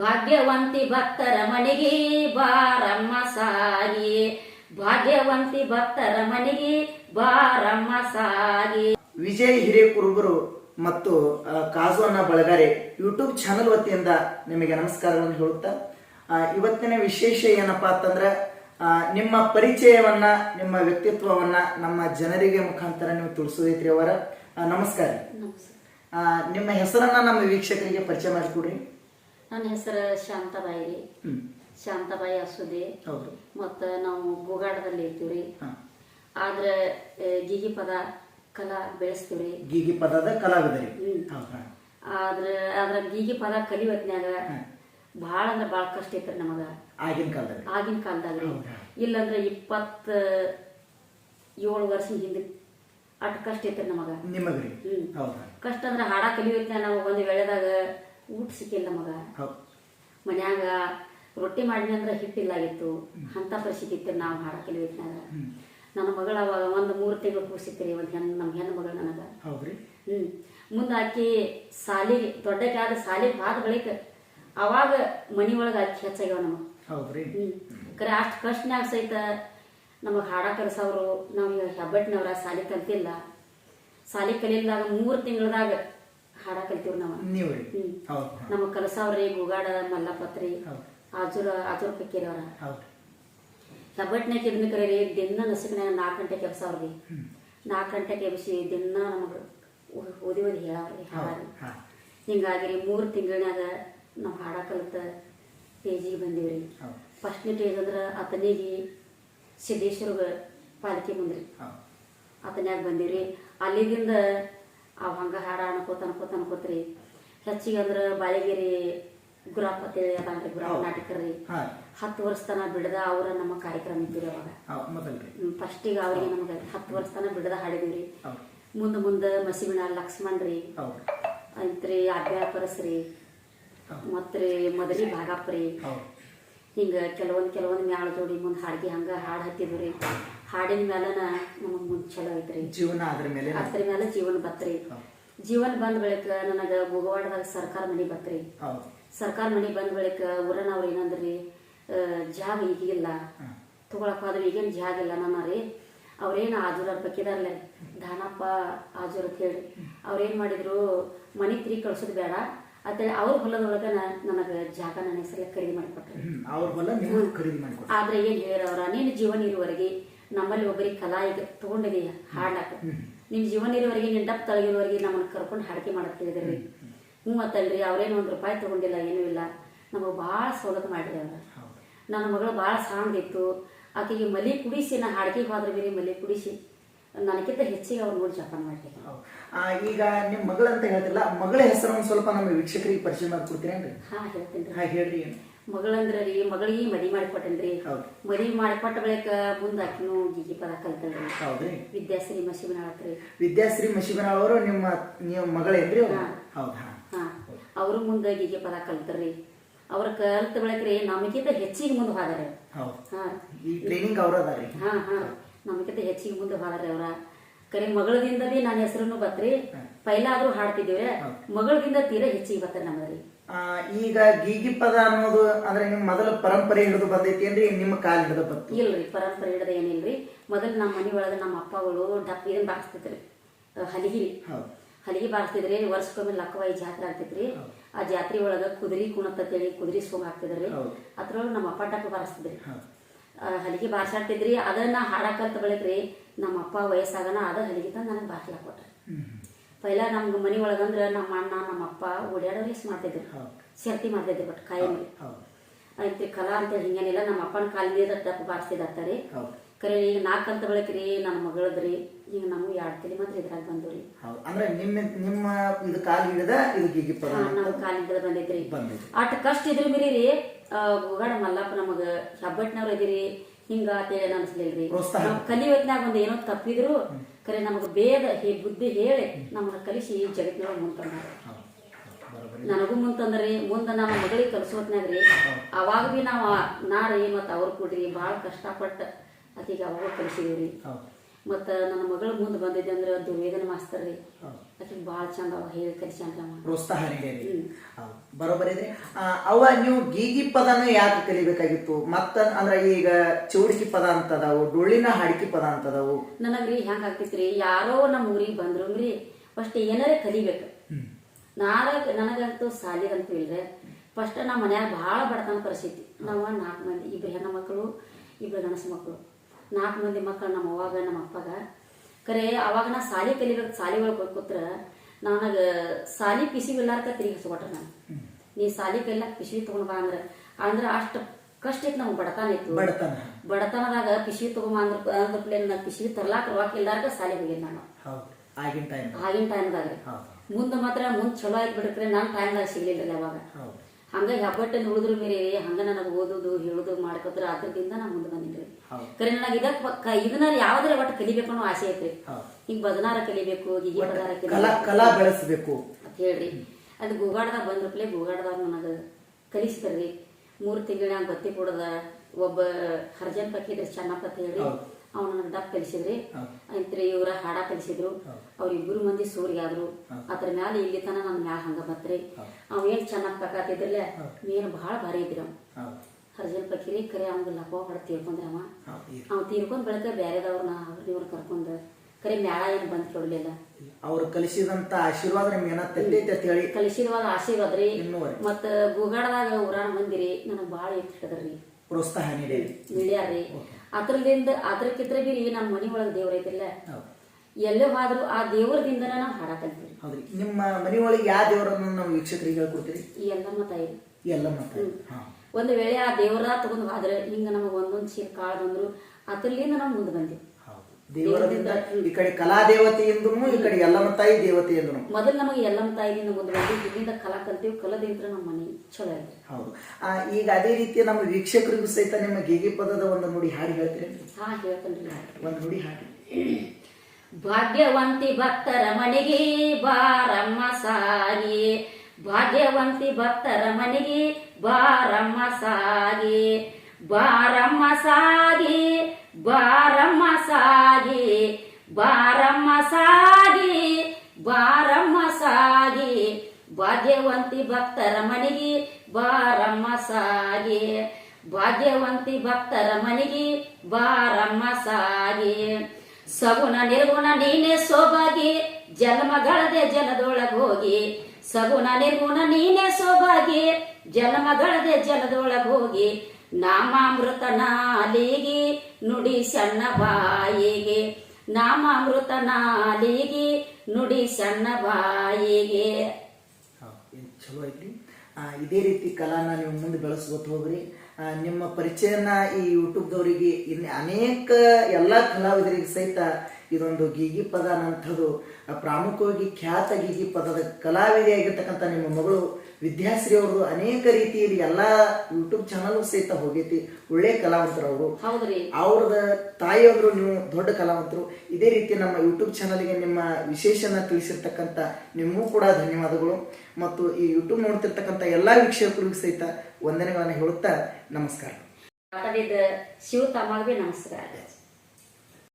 ಭಾಗ್ಯವಂತಿ ಭಕ್ತರ ಮನೆಗೆ ಬಾರಮ್ಮ ಸಾಗಿ ಭಾಗ್ಯವಂತಿ ಭಕ್ತರ ಮನೆಗೆ ಬಾರಮ್ಮ ಸಾಗಿ ವಿಜಯ್ ಹಿರೇಕುರುಬರು ಮತ್ತು ಅನ್ನ ಬಳಗಾರೆ ಯೂಟ್ಯೂಬ್ ಚಾನಲ್ ವತಿಯಿಂದ ನಿಮಗೆ ನಮಸ್ಕಾರವನ್ನು ಹೇಳುತ್ತಾ ಇವತ್ತಿನ ವಿಶೇಷ ಏನಪ್ಪಾ ಅಂತಂದ್ರೆ ನಿಮ್ಮ ಪರಿಚಯವನ್ನ ನಿಮ್ಮ ವ್ಯಕ್ತಿತ್ವವನ್ನ ನಮ್ಮ ಜನರಿಗೆ ಮುಖಾಂತರ ನೀವು ತಿಳಿಸೋದೈತ್ರಿ ಅವರ. ನಮಸ್ಕಾರ. ನಿಮ್ಮ ಹೆಸರನ್ನ ನಮ್ಮ ವೀಕ್ಷಕರಿಗೆ ಪರಿಚಯ ಮಾಡಿಕೊಡ್ರಿ. ನನ್ನ ಹೆಸರು ಶಾಂತಾಬಾಯಿ ರೀ. ಶಾಂತಬಾಯಿ ಅಸುದೆ. ಮತ್ತು ನಾವು ಗೋಗಾಡದಲ್ಲಿ ಇರ್ತೀವಿ ರೀ ಆದ್ರೆ ಗೀಗಿ ಪದ ಕಲಾ ಬೆಳೆಸ್ತೀವಿ ರೀ ಗೀಗಿ ಪದದ ಕಲಾವಿದರಿ. ಆದ್ರೆ ಅದ್ರ ಗೀಗಿ ಪದ ಕಲಿವತ್ನ್ಯಾಗ. ಭಾಳ ಅಂದ್ರೆ ಭಾಳ ಕಷ್ಟ ಐತ್ರಿ ನಮಗ. ಆಗಿನ ಕಾಲದಲ್ಲಿ. ಆಗಿನ ಕಾಲದಾಗ ಇಲ್ಲಂದ್ರೆ ಇಪ್ಪತ್ತ ಏಳು ವರ್ಷ ಹಿಂದೆ ಅಟ್ ಕಷ್ಟ ಐತ್ರಿ ನಮಗ. ನಿಮಗ್ರಿ. ಕಷ್ಟ ಅಂದ್ರೆ ಹಾಡ ಕಲಿಯೋತ್ನ ನಾವು ಒಂದು ವೇಳೆದಾಗ ಊಟ ಸಿಕ್ಕಿಲ್ಲ ನಮಗ ಮನ್ಯಾಗ ರೊಟ್ಟಿ ಮಾಡಿನ ಅಂದ್ರೆ ಹಿಟ್ಟಿಲ್ಲಾಗಿತ್ತು. ಅಂತ ಪರಿಸ್ಥಿತಿ ಇತ್ತು ನಾವು ಹಾಡಕ್ಕೆ ಕಲಿಯೋತ್ನಾಗ ನನ್ನ ಮಗಳ ಅವಾಗ ಒಂದು ಮೂರು ತಿಂಗಳು ಕೂಸಿತ್ರಿ ಒಂದು ಹೆಣ್ಣು ನಮ್ಮ ಹೆಣ್ಣು ಮಗಳು ನನಗ. ಹ್ಮ್. ಮುಂದೆ ಆಕಿ ಸಾಲಿ ದೊಡ್ಡಕ್ಕೆ ಆದ ಸಾಲಿಗೆ ಬಾದ ಬಳಿಕ ಅವಾಗ ಮನಿ ಒಳಗೆ ಆಕಿ ಹೆಚ್ಚಾಗ್ಯಾವ ನಮಗೆ. ಹ್ಮ್. ಕರೆ ಅಷ್ಟು ಕಷ್ಟನ್ಯಾಗ ಸಹಿತ ನಮಗೆ ಹಾಡ ಕಲಿಸೋರು ನಾವು ಹೆಬ್ಬಟ್ಟಿನವ್ರ ಸಾಲಿ ಕಲ್ತಿಲ್ಲ. ಸಾಲಿ ಕಲಿಲ್ದಾಗ ಮೂರು ತಿಂಗಳದಾಗ ಹಾಡ ಕಲಿತೀವ್ರಿ ನಾವು. ನಮ್ಗೆ. ನಮಗೆ ಕಲಸವ್ರಿ ಗುಗಾಡ ಮಲ್ಲಪತ್ರಿ ಆಜೂರ ಆಜುರ ಪಕ್ಕಿರವ್ರ ಹೌದು. ಹೆಬ್ಬಟ್ಟಿನಾಗ ಇದನ್ನ ಕರೀರಿ ದಿನ ನಸುಕಿನಾಗ ನಾಲ್ಕು ಗಂಟೆಗೆ ಎಬ್ಸವ್ರಿ ನಾಲ್ಕು ಗಂಟೆಗೆ ಎಬ್ಸಿ ದಿನ ನಮಗೆ ಓದಿ ಓದಿ ಹೇಳವ್ರಿ ಹಾಡಿ. ಹಿಂಗಾಗಿ ರೀ ಮೂರು ತಿಂಗಳನ್ಯಾಗ ನಾವು ಹಾಡ ಕಲಿತ ಸ್ಟೇಜಿಗೆ ಬಂದೀವ್ರಿ. ಫಸ್ಟ್ನೇ ಸ್ಟೇಜ್ ಅಂದ್ರೆ ಅತನಿಗೆ ಸಿದ್ದೇಶ್ವರ ಪಾಲಿಕೆ ಮುಂದ್ರಿ ಬಂದೀವಿ ಬಂದೀವ್ರಿ. ಅಲ್ಲಿದಿಂದ ಅವ್ ಹಂಗೆ ಹಾಡ ಅನ್ಕೋತ ಅನ್ಕೋತ ಅನ್ಕೋತ್ರಿ. ಹೆಚ್ಚಿಗೆ ಅಂದ್ರೆ ಬಾಳೆಗಿರಿ ಗುರಾಪ್ ಅಂತೇಳಿ ಅದಾನ್ರಿ ಗುರಾಪ್. ನಾಟಕ ರೀ ಹತ್ತು ವರ್ಷ ತನ ಬಿಡದ ಅವ್ರ ನಮ್ಮ ಕಾರ್ಯಕ್ರಮ ಇದ್ದೀರಿ ಅವಾಗ. ಫಸ್ಟಿಗೆ ಅವ್ರಿಗೆ ನಮ್ಗೆ ಹತ್ತು ವರ್ಷ ತನ ಬಿಡದ ಹಾಡಿದೀವ್ರಿ. ಮುಂದ ಮುಂದೆ ಮಸಿಬಿಣ ಲಕ್ಷ್ಮಣ್ ರೀ ಐತ್ರಿ ಅಭ್ಯಾ ಪರಸ್ರಿ ಮತ್ತೆ ಮತ್ರಿ ಮದರಿ ಭಾಗಪ್ರಿ. ರೀ ಹಿಂಗ ಕೆಲವೊಂದ್ ಕೆಲವೊಂದ್ ಮ್ಯಾಳ ಜೋಡಿ ಮುಂದೆ ಹಾಡ್ಗಿ ಹಂಗ ಹಾಡ್ ರೀ ಹಾಡಿನ ನಮಗ್ ಮುಂದೆ ಚಲೋ ಐತ್ರಿ. ಜೀವನ ಅದ್ರ ಮೇಲೆ ಅದ್ರ ಮೇಲೆ ಜೀವನ ಬತ್ರಿ. ಜೀವನ ಬಂದ ಬಳಿಕ ನನಗ ಮುಗವಾಡದಾಗ ಸರ್ಕಾರ ಮನೆ ಬತ್ರಿ. ಸರ್ಕಾರ ಮನೆ ಬಂದ ಬಳಿಕ ಊರನವ್ರು ಏನಂದ್ರಿ ಜಾಗ ಈಗಿಲ್ಲ. ತಗೊಳಕ್ ಹೋದ್ರೆ ಈಗೇನ್ ಜಾಗ ಇಲ್ಲ ನಮ್ಮ ರೀ. ಅವ್ರೇನು ಆಜೂರ ಬೇಕಿದಾರಲ್ಲ ದಾನಪ್ಪ ಆಜೂರ್ ಅಂತ ಹೇಳಿ. ಅವ್ರೇನ್ ಮಾಡಿದ್ರು ಮನೆ ತ್ರೀ ಕಳ್ಸೋದು ಬೇಡ. ಅಂತೇಳಿ ಅವ್ರ ಹೊಲದೊಳಗ ನನಗ ಜಾಗ ನನ್ನ ಹೆಸರಲ್ಲಿ ಖರೀದಿ ಮಾಡ್ಕೊಟ್ರಿ. ಆದ್ರೆ ಏನ್ ಹೇಳಿರವ್ರ ನೀನು ಜೀವನ ಇರುವವರೆಗೆ ನಮ್ಮಲ್ಲಿ ಒಬ್ಬರಿಗೆ ಕಲಾ ಈಗ ತಗೊಂಡಿದೀಯ ಹಾಡ್ಲಾಕ. ನಿಮ್ಮ ಜೀವನ ಇರುವವರೆಗೆ ನಿನ್ ಡಪ್ ತಳಗಿರುವವರೆಗೆ ನಮ್ಮನ್ನ ಕರ್ಕೊಂಡು ಹಾಡಿಕೆ ಮಾಡಕ್ ತಿಳಿದ್ರಿ ಹ್ಞೂ ಮತ್ತಲ್ರಿ ಅವ್ರೇನು ಒಂದ್ ರೂಪಾಯಿ ತಗೊಂಡಿಲ್ಲ ಏನೂ ಇಲ್ಲ. ನಮಗೆ ಭಾಳ ಸವಲತ್ತು ಮಾಡಿದೆ ಅವ್ರ. ನನ್ನ ಮಗಳು ಭಾಳ ಇತ್ತು. ಆಕೆಗೆ ಮಲಿ ಕುಡಿಸಿ ನಾ ಹಾಡಿಗೆ ಹೋದ್ರೆ ಬೇರೆ ಮಲಿ ಕುಡಿಸಿ ನನಗಿಂತ ಹೆಚ್ಚಿಗೆ ಅವ್ರು ನೋಡಿ ಜಪಾನ್ ಮಾಡ್ತೀವಿ ಈಗ ನಿಮ್ ಮಗಳಂತ ಹೇಳ್ತಿಲ್ಲ ಮಗಳ ಹೆಸರನ್ನು ಸ್ವಲ್ಪ ನಮ್ಮ ವೀಕ್ಷಕರಿಗೆ ಪರಿಚಯ ಮಾಡ್ಕೊಡ್ತೀರಾ ಹಾ ಹೇಳ್ತೀನಿ ಹಾ ಹೇಳ್ರಿ ಮಗಳಂದ್ರ ರೀ ಮಗಳಿಗೆ ಮದಿ ಮಾಡಿಕೊಟ್ಟನ್ರಿ. ಮದಿ ಮಾಡಿಕೊಟ್ಟ ಬಳಿಕ ಮುಂದೆ ಆಕಿನೂ ಗಿಗಿ ಪದ ಕಲ್ತಳ್ರಿ ಹೌದ್ರಿ. ವಿದ್ಯಾಶ್ರೀ ಮಶಿಬನಾಳ್ರಿ ವಿದ್ಯಾಶ್ರೀ ಮಶಿಬನಾಳ್ ಅವರು ನಿಮ್ಮ ನೀವು ಮಗಳೇನ್ರಿ ಅವ್ರು? ಹೌದು ಮುಂದೆ ಗೀಗೆ ಪದ ಕಲ್ತರ್ರಿ. ಅವ್ರ ಕಲ್ತ ಬಳಕ್ರಿ ನಮಗಿಂತ ಹೆಚ್ಚಿಗೆ ಮುಂದೆ ಹೋದಾರೆ ಟ್ರೈನಿಂಗ್ ಅವ್ರ ಅದಾರಿ ಹಾ ಹಾ. ನಮಗಿಂತ ಹೆಚ್ಚಿಗೆ ಮುಂದೆ ಹೋದಾರೆ ಅವ್ರ. ಕರೆ ಮಗಳದಿಂದ ಬಿ ನನ್ನ ಹೆಸರನ್ನು ಬತ್ರಿ ಪೈಲಾದ್ರೂ ಹಾಡ್ತಿದ್ದೇವೆ ಹಾಡ್ತಿದ್ದೀವ್ರಿ ಮಗಳದಿಂದ ತೀರಾ ಹೆಚ್ಚಿಗೆ ಬರ್ತಾರೆ ನಮ್ಮದ್ರಿ. ಈಗ ಗೀಗಿ ಪದ ಅನ್ನೋದು ಅಂದ್ರೆ ನಿಮ್ ಮೊದಲ ಪರಂಪರೆ ಹಿಡಿದು ಬಂದೈತಿ ಅಂದ್ರೆ ನಿಮ್ಮ ಕಾಲ್ ಹಿಡಿದು ಬಂತು. ಇಲ್ರಿ ಪರಂಪರೆ ಹಿಡಿದ ಏನಿಲ್ರಿ? ಮೊದಲು ನಮ್ಮ ಮನೆ ಒಳಗೆ ನಮ್ಮ ಅಪ್ಪಗಳು ಡಪ್ ಇದನ್ನ ಬಾರಿಸ್ತಿದ್ರಿ. ಹಲಿಗಿ. ಹಲಿಗಿ ಬಾರಿಸ್ತಿದ್ರಿ ವರ್ಷಕ್ಕೊಮ್ಮೆ ಲಕ್ಕವಾಯಿ ಜಾತ್ರೆ ಆಗ್ತಿದ್ರಿ ಆ ಜಾತ್ರೆ ಒಳಗ ಕುದುರಿ ಕುಣತ್ತೇಳಿ ಕುದುರಿ ಸೋಂಗ್ ಹಾಕ್ತಿದ್ರಿ. ಅದ್ರೊಳಗೆ ನಮ್ಮ ಅಪ್ಪ ಡಪ್ಪ ಬಾರಿಸ್ತಿದ್ರಿ. ಹಲಿಗೆ ಬಾರ್ಸಾಡ್ತಿದ್ರಿ ಅದನ್ನ ಹಾಡಕಂತ ಬಳಿಕ್ರಿ ನಮ್ಮ ಅಪ್ಪ ವಯಸ್ಸಾಗನ ಅದ ಹಲಿಗೆ ತಂದು ನನಗೆ ಬಾರ್ಸ್ಲಾಕ್ ಕೊಟ್ರಿ. ಹ್ಮ್. ಪೈಲ ನಮ್ಗೆ ಮನೆ ಒಳಗಂದ್ರೆ ನಮ್ಮ ಅಣ್ಣ ನಮ್ಮ ಅಪ್ಪ ಓಡಾಡೋ ರೇಸ್ ಮಾಡ್ತಿದ್ರು? ಸೇರ್ತಿ ಮಾಡ್ತಿದ್ರು ಬಟ್ ಕಾಯಿ ಮೇಲೆ ಐತಿ ಕಲಾ ಅಂತೇಳಿ ಹಿಂಗೇನಿಲ್ಲ ನಮ್ಮ ಅಪ್ಪನ ಕಾಲಿಂದ ಡಪ್ ಬಾರಿಸಿದಾರ್ತಾರೆ ಕರೆ ಈಗ ನಾಲ್ಕು ಅಂತ ಬೆಳಕ್ರಿ ನನ್ನ ಮಗಳದ್ರಿ. ಈಗ ನಮ್ಗೆ ಎರಡು ತಲೆ ಮಾತ್ರ ಇದ್ರಾಗ ಬಂದ್ರಿ ರೀ. ಅಂದ್ರೆ ನಿಮ್ಮ ನಿಮ್ಮ ಇದು ಕಾಲ್ ಹಿಡಿದ ಇದು ಗೀಗಿ ಪದ ಹಿಡಿದ ಬಂದೈತಿ ಅಟ್ ಕಷ್ಟ ಇದ್ರ ಮಿರಿ ರೀ ಗುಗಾಡ ಮಲ್ಲಪ್ಪ ನಮಗ ಹೆಬ್ಬಟ್ಟಿನವ್ರು ಇದೀರಿ. ಹಿಂಗ ಅಂತೇಳಿ ಅನ್ಸ್ಲಿಲ್ರಿ. ನಾವು ನಾವ್ ಕಲಿಯೋತ್ನಾಗ ಒಂದ್ ಏನೋ ತಪ್ಪಿದ್ರು ಕರೆ ನಮಗ ಬೇದ ಹೇ ಬುದ್ಧಿ ಹೇಳಿ ನಮ್ಮನ್ನ ಕಲಿಸಿ ಈ ಮುಂತಂದಾರ. ಮುಂತಂದರು ನನಗೂ ಮುಂತಂದ್ರಿ ಮುಂದ ನಮ್ಮ ಮಗಳಿಗೆ ರೀ ಅವಾಗ ಬಿ ನಾವ್ ನಾರಿ ಮತ್ತ ಅವ್ರ ಕೊಡ್ರಿ ಭಾಳ ಕಷ್ಟಪಟ್ಟ ಅತಿಗೆ ಅವಾಗ ಕಲಿಸಿದೀವ್ರಿ. ಹೌದು. ಮತ್ತ ನನ್ನ ಮಗಳ ಮುಂದೆ ಬಂದಿದ್ದೆ ಅಂದ್ರೆ ದುರ್ವೇದನ ಮಾಸ್ತರ್ ರೀ. ಅದಕ್ಕೆ ಬಹಳ ಭಾಳ ಚಂದ ಅವ ಹೇಳಿ ಕಲಿಸ್ಯಾನ್ರಿ ಅವ ಪ್ರೋತ್ಸಾಹ. ಹೌದು ಬರೋಬ್ಬರಿ ಇದ್ರಿ ಅವ ನೀವು ಗೀಗಿ ಪದನ ಯಾಕೆ ಕಲಿಬೇಕಾಗಿತ್ತು? ಮತ್ತ ಅಂದ್ರ ಈಗ ಚೌಡಿಕಿ ಪದ ಅಂತದಾವು ಡೊಳ್ಳಿನ ಹಾಡಿಕೆ ಪದ ಅಂತದಾವು. ನನಗ್ರಿ ಹೆಂಗ್ ಆಗ್ತೈತ್ರಿ ಯಾರೋ ನಮ್ಮ ಊರಿಗೆ ಬಂದ್ರು ರೀ ಫಸ್ಟ್ ಏನಾರ ಕಲಿಬೇಕು. ನಾರ ನನಗಂತೂ ಸಾಲಿಗಂತೂ ಇಲ್ರಿ. ಫಸ್ಟ್ ನಮ್ಮ ಮನ್ಯಾಗ ಭಾಳ ಬಡತನ ಪರಿಸ್ಥಿತಿ. ನಾವು ನಾಲ್ಕು ಮಂದಿ ಇಬ್ರು ಹೆಣ್ಣು ಮಕ್ಕಳು ಇಬ್ರು ಗಣಸು ಮಕ್ಕಳು ನಾಲ್ಕು ಮಂದಿ ಮಕ್ಕಳು ನಮ್ಮ ಅವಾಗ ನಮ್ಮ ಅಪ್ಪಗ. ಕರೆ ಅವಾಗ ನಾ ಸಾಲಿ ಕಲಿಬೇಕು ಸಾಲಿ ಒಳಗೆ ಹೋಗಿ ಕೂತ್ರ ನನಗೆ ಸಾಲಿ ಪಿಸಿ ಇಲ್ಲಾರ್ಕ ತಿರುಗಿ ಹಸ್ಕೊಟ್ರ ನಾನು. ನೀ ಸಾಲಿ ಕಲಿಲಾಕ ಪಿಸಿವಿ ತಗೊಂಡ್ಬಾ ಅಂದ್ರೆ. ಅಂದ್ರೆ ಅಷ್ಟು ಕಷ್ಟ ಇತ್ತು ನಮ್ಗೆ ಬಡತನ ಇತ್ತು. ಬಡತನ. ಬಡತನದಾಗ ಪಿಸಿವಿ ತಗೊಂಬ ಅಂದ್ರೆ ಅಂದ್ರಪ್ಲೆ ನಾ ಪಿಸಿವಿ ತರ್ಲಾಕ ರೊಕ್ಕ ಇಲ್ಲಾರ್ಕ ಸಾಲಿ ಹೋಗಿದ್ ನಾನು. ಆಗಿನ ಟೈಮ್ ಆಗಿನ ಟೈಮ್ದಾಗ ಮುಂದೆ ಮಾತ್ರ ಮುಂದೆ ಚಲೋ ಆಯ್ತು ಬಿಡ್ರಿ ನಾನು ಟೈಮ್ದಾಗ ಸಿಗ್ಲಿಲ್ಲ ಅವಾಗ. ಹಂಗ ಹೆಬ್ಬಟ್ಟಲ್ಲಿ ಉಳಿದ್ರ ಮೇರೆ ಹಂಗ ನನಗೆ ಓದುದು ಹೇಳುದು ಮಾಡ್ಕೊತ್ರ ಅದ್ರದಿಂದ ನಾ ಮುಂದೆ ಬಂದಿನ್ರಿ ಹೌದು. ಕರೆ ನನಗೆ ಇದಕ್ಕೆ ಇದನ್ನ ಯಾವ್ದಾರ ಒಟ್ಟು ಕಲಿಬೇಕು ಅನ್ನೋ ಆಸೆ ಐತ್ರಿ. ಹಿಂಗ ಬದನಾರ ಕಲಿಬೇಕು ಗಿಗಿ ಬದನಾರ ಕಲಾ ಬೆಳೆಸಬೇಕು. ಅಂತ ಹೇಳ್ರಿ. ಅದು ಗೂಗಾಡ್ದಾಗ ಬಂದ್ರಪ್ಲೆ ಗೂಗಾಡ್ದಾಗ ನನಗೆ ಕಲಿಸ್ತಾರ್ರಿ. ಮೂರು ತಿಂಗಳ ಬತ್ತಿ ಕೊಡದ ಒಬ್ಬ ಹರ್ಜನ್ ಪಕ್ಕಿದ್ರೆ ಚೆನ್ನಪ್ಪ ಅಂತ ಹೇಳಿ. ಅವ್ನು ದಪ್ಪ ಕಲಿಸಿದ್ರಿ. ಐತ್ರಿ ಅಂತ್ರಿ ಇವ್ರ ಹಾಡ ಕಲಿಸಿದ್ರು. ಅವ್ರಿಬ್ರು ಮಂದಿ ಸೂರಿಗಾದ್ರು ಆದ್ರು ಅದ್ರ ಮ್ಯಾಲ ಇಲ್ಲಿ ತನ ನನ್ನ ಮ್ಯಾಲ ಹಂಗ ಬತ್ರಿ. ಅವ್ ಏನ್ ಚೆನ್ನಾಗ್ ಪಕ್ಕಾತಿದ್ರಲ್ಲ ನೀನು ಬಹಳ ಭಾರಿ ಇದ್ರಿ ಅವ್. ಹೌದು. ಹರ್ಜನ್ ಪಕ್ಕಿರಿ ಕರೆ ಅವಂಗ ಲಪ್ಪ ಹೊಡ ತೀರ್ಕೊಂಡ್ರಿ ಅವ. ಅವ್ ತೀರ್ಕೊಂಡ್ ಬೆಳಕ ಬ್ಯಾರೆದವ್ರನ್ನ ಅವ್ರ ಇವ್ರ ಕರ್ಕೊಂಡ್ ಕರೆ ಮ್ಯಾಳ ಏನ್ ಬಂದ್ ಕೊಡ್ಲಿಲ್ಲ ಅವ್ರು ಕಲಿಸಿದಂತ ಆಶೀರ್ವಾದ ನಿಮ್ಗೆ ಏನ ತಂದೈತೆ ಅಂತ ಹೇಳಿ. ಕಲಿಸಿದವಾಗ ಆಶೀರ್ವಾದ ರೀ. ಮತ್ತ ಗುಗಾಡದಾಗ ಊರಾಣ ಬಂದಿರಿ ನನಗ್ ಬಾಳ ಎತ್ತಿಟ್ಟದ್ರಿ ಪ್ರೋತ್ಸಾಹ ನೀಡಿ ಮಿಳ್ಯಾರ್ರಿ ಅದ್ರದಿಂದ ಅದ್ರಕ್ಕಿದ್ರ ಬಿ ನಮ್ಮ ಮನಿ ಒಳಗೆ ದೇವ್ರ ಐತಿಲ್ಲ. ಎಲ್ಲೇ ಹೋದ್ರು ಆ ದೇವ್ರದಿಂದ ನಾವು ಹಾಡ ಕಲ್ತೀವಿ ಹೌದ್ರಿ ನಿಮ್ಮ ಮನೆ ಒಳಗೆ ಯಾವ ದೇವರನ್ನ ನಾವು ವೀಕ್ಷಕರಿಗೆ ಹೇಳ್ಕೊಡ್ತೀರಿ? ಈ ಎಲ್ಲಮ್ಮ ತಾಯಿ. ಎಲ್ಲ ತಾಯಿ. ಒಂದು ವೇಳೆ ಆ ದೇವರ ತಗೊಂಡು ಹೋದ್ರೆ ಹಿಂಗ ನಮಗೆ ಒಂದೊಂದು ಚೀಲ ಕಾಳು ಬಂದ್ರು ಅದ್ರಲಿಂದ ನಾವು ಮುಂದೆ ಬಂದಿವಿ. ದೇವರದಿಂದ ಈ ಕಡೆ ಕಲಾ ದೇವತೆ ದೇವತೆಯಿಂದನು ಈ ಕಡೆ ಎಲ್ಲಮ್ಮ ತಾಯಿ ದೇವತೆ ದೇವತೆಯಿಂದನು ಮೊದಲು ನಮಗೆ ಎಲ್ಲಮ್ಮ ತಾಯಿದಿಂದ ಒಂದು ಇಲ್ಲಿಂದ ಕಲಾ ಕಲ್ತೀವಿ ಕಲದಿಂದ ನಮ್ಮ ಮನೆ. ಚಲೋ ಐತಿ ಹೌದು. ಆ, ಈಗ ಅದೇ ರೀತಿ ನಮ್ಮ ವೀಕ್ಷಕರಿಗೂ ಸಹಿತ ನಿಮ್ಮ ಗೇಗೆ ಪದದ ಒಂದು ನುಡಿ ಹಾಡಿ ಹೇಳ್ತೀರಿ? ಹಾ ಹೇಳ್ತೀನಿ ಒಂದು ನುಡಿ ಹಾಡಿ. ಭಾಗ್ಯವಂತಿ ಭಕ್ತರ ಮನೆಗೆ ಬಾರಮ್ಮ ಸಾರಿ ಭಾಗ್ಯವಂತಿ ಭಕ್ತರ ಮನೆಗೆ ಬಾರಮ್ಮ ಸಾರಿ ಬಾರಮ್ಮ ಸಾಗಿ ಬಾರಮ್ಮ ಸಾಗಿ ಬಾರಮ್ಮ ಸಾಗಿ ಬಾರಮ್ಮ ಸಾಗಿ ಭಾಗ್ಯವಂತಿ ಭಕ್ತರ ಮನೆಗೆ ಬಾರಮ್ಮ ಸಾಗಿ ಭಾಗ್ಯವಂತಿ ಭಕ್ತರ ಮನೆಗೆ ಬಾರಮ್ಮ ಸಾಗಿ ಸಗುಣ ನಿರ್ಗುಣ ನೀನೆ ಸೋಬಾಗಿ, ಜನ್ಮಗಳದೆ ಜನದೊಳಗೆ ಹೋಗಿ. ಸಗುಣ ನಿರ್ಗುಣ ನೀನೆ ಸೋಬಾಗಿ, ಜನ್ಮಗಳದೆ ಜನದೊಳಗೆ ಹೋಗಿ. ನಾಮಾಮೃತ ನಾಲಿಗೆ ನುಡಿ ಸಣ್ಣ ಬಾಯಿಗೆ. ನಾಮಾಮೃತ ನಾಲಿಗೆ ನುಡಿ ಸಣ್ಣ ಬಾಯಿಗೆ. ಚಲೋ ಐತಿ. ಇದೇ ರೀತಿ ಕಲಾನ ನೀವು ಮುಂದೆ ಬೆಳೆಸ್ಕೊತ ಹೋಗ್ರಿ. ನಿಮ್ಮ ಪರಿಚಯನ ಈ ಯೂಟ್ಯೂಬ್ದವರಿಗೆ ಇನ್ನು ಅನೇಕ ಎಲ್ಲ ಕಲಾವಿದರಿಗೆ ಸಹಿತ ಇದೊಂದು ಗೀಗಿ ಪದ ಅನ್ನಂಥದ್ದು ಪ್ರಾಮುಖ್ಯವಾಗಿ ಖ್ಯಾತ ಗೀಗಿ ಪದದ ಕಲಾವಿದೆಯಾಗಿರ್ತಕ್ಕಂಥ ನಿಮ್ಮ ಮಗಳು ವಿದ್ಯಾಶ್ರೀ ಅವರು ಅನೇಕ ರೀತಿಯಲ್ಲಿ ಎಲ್ಲಾ ಯೂಟ್ಯೂಬ್ ಚಾನಲ್ ಸಹಿತ ಹೋಗೈತಿ. ಒಳ್ಳೆ ಕಲಾವಂತರು ಅವರು. ಅವ್ರದ ತಾಯಿಯವರು ನೀವು ದೊಡ್ಡ ಕಲಾವಂತರು. ಇದೇ ರೀತಿ ನಮ್ಮ ಯೂಟ್ಯೂಬ್ ಚಾನಲ್ಗೆ ನಿಮ್ಮ ವಿಶೇಷನ ತಿಳಿಸಿರ್ತಕ್ಕಂಥ ನಿಮಗೂ ಕೂಡ ಧನ್ಯವಾದಗಳು. ಮತ್ತು ಈ ಯೂಟ್ಯೂಬ್ ನೋಡ್ತಿರ್ತಕ್ಕಂಥ ಎಲ್ಲಾ ವೀಕ್ಷಕರಿಗೂ ಸಹಿತ ವಂದನೆಗಳನ್ನು ಹೇಳುತ್ತಾ ನಮಸ್ಕಾರ. ಶಿವ ತಮ್ಮ ನಮಸ್ಕಾರ.